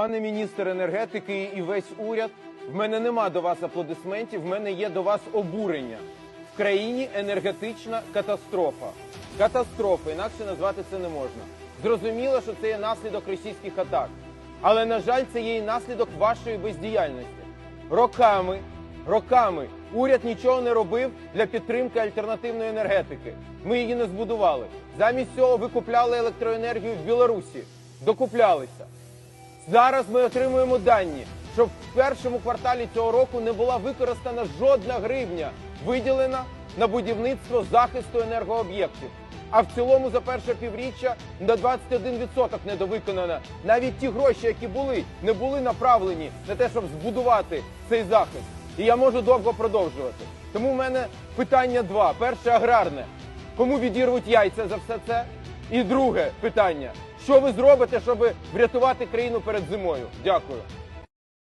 Пане міністр енергетики і весь уряд, в мене нема до вас аплодисментів, в мене є до вас обурення. В країні енергетична катастрофа. Катастрофа, інакше назвати це не можна. Зрозуміло, що це є наслідок російських атак. Але, на жаль, це є і наслідок вашої бездіяльності. Роками, роками уряд нічого не робив для підтримки альтернативної енергетики. Ми її не збудували. Замість цього ви купляли електроенергію в Білорусі, докуплялися. Зараз ми отримуємо дані, що в першому кварталі цього року не була використана жодна гривня, виділена на будівництво захисту енергооб'єктів. А в цілому за перше півріччя на 21% недовиконано. Навіть ті гроші, які були, не були направлені на те, щоб збудувати цей захист. І я можу довго продовжувати. Тому в мене питання два: перше аграрне. Кому відірвуть яйця за все це? І друге питання: що ви зробите, щоб врятувати країну перед зимою? Дякую.